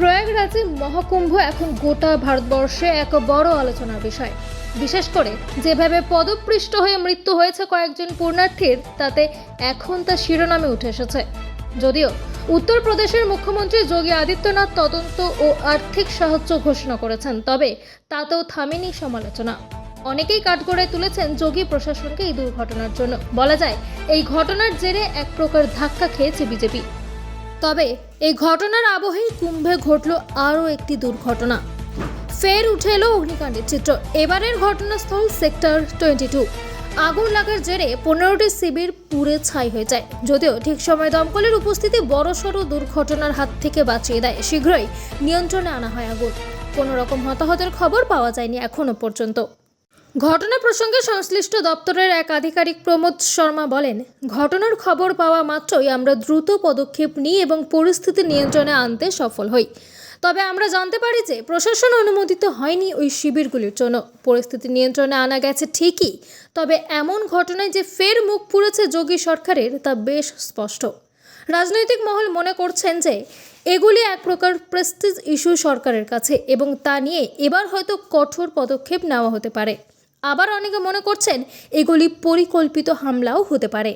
প্রয়াগরাজে মহাকুম্ভ এখন গোটা ভারতবর্ষে এক বড় আলোচনার বিষয়। বিশেষ করে যেভাবে পদপৃষ্ট হয়ে মৃত্যু হয়েছে কয়েকজন পূর্ণার্থীর তাতে এখন তা শিরোনামে উঠে এসেছে। যদিও উত্তরপ্রদেশের মুখ্যমন্ত্রী যোগী আদিত্যনাথ তদন্ত ও আর্থিক সাহায্য ঘোষণা করেছেন, তবে তাতেও থামেনি সমালোচনা। অনেকেই কাঠগড়ায় তুলেছেন যোগী প্রশাসনকে এই দুর্ঘটনার জন্য। বলা যায়, এই ঘটনার জেরে এক প্রকার ধাক্কা খেয়েছে বিজেপি। তবে এই ঘটনার আবহেই কুম্ভে ঘটল আরও একটি দুর্ঘটনা। ফের উঠে এলো অগ্নিকাণ্ডের চিত্র। এবারের ঘটনাস্থল সেক্টর টোয়েন্টি টু। আগুন লাগার জেরে পনেরোটি শিবির পুড়ে ছাই হয়ে যায়। যদিও ঠিক সময় দমকলের উপস্থিতি বড়সড় দুর্ঘটনার হাত থেকে বাঁচিয়ে দেয়। শীঘ্রই নিয়ন্ত্রণে আনা হয় আগুন। কোনো রকম হতাহতের খবর পাওয়া যায়নি এখনও পর্যন্ত। ঘটনা প্রসঙ্গে সংশ্লিষ্ট দপ্তরের এক আধিকারিক প্রমোদ শর্মা বলেন, ঘটনার খবর পাওয়া মাত্রই আমরা দ্রুত পদক্ষেপ নিই এবং পরিস্থিতি নিয়ন্ত্রণে আনতে সফল হই। তবে আমরা জানতে পারি যে, প্রশাসন অনুমোদিত হয়নি ওই শিবিরগুলির জন্য। পরিস্থিতি নিয়ন্ত্রণে আনা গেছে ঠিকই, তবে এমন ঘটনায় যে ফের মুখ পুড়েছে যোগী সরকারের তা বেশ স্পষ্ট। রাজনৈতিক মহল মনে করছেন যে, এগুলি এক প্রকার প্রেস্টিজ ইস্যু সরকারের কাছে এবং তা নিয়ে এবার হয়তো কঠোর পদক্ষেপ নেওয়া হতে পারে। আবার অনেকে মনে করছেন এগুলি পরিকল্পিত হামলাও হতে পারে।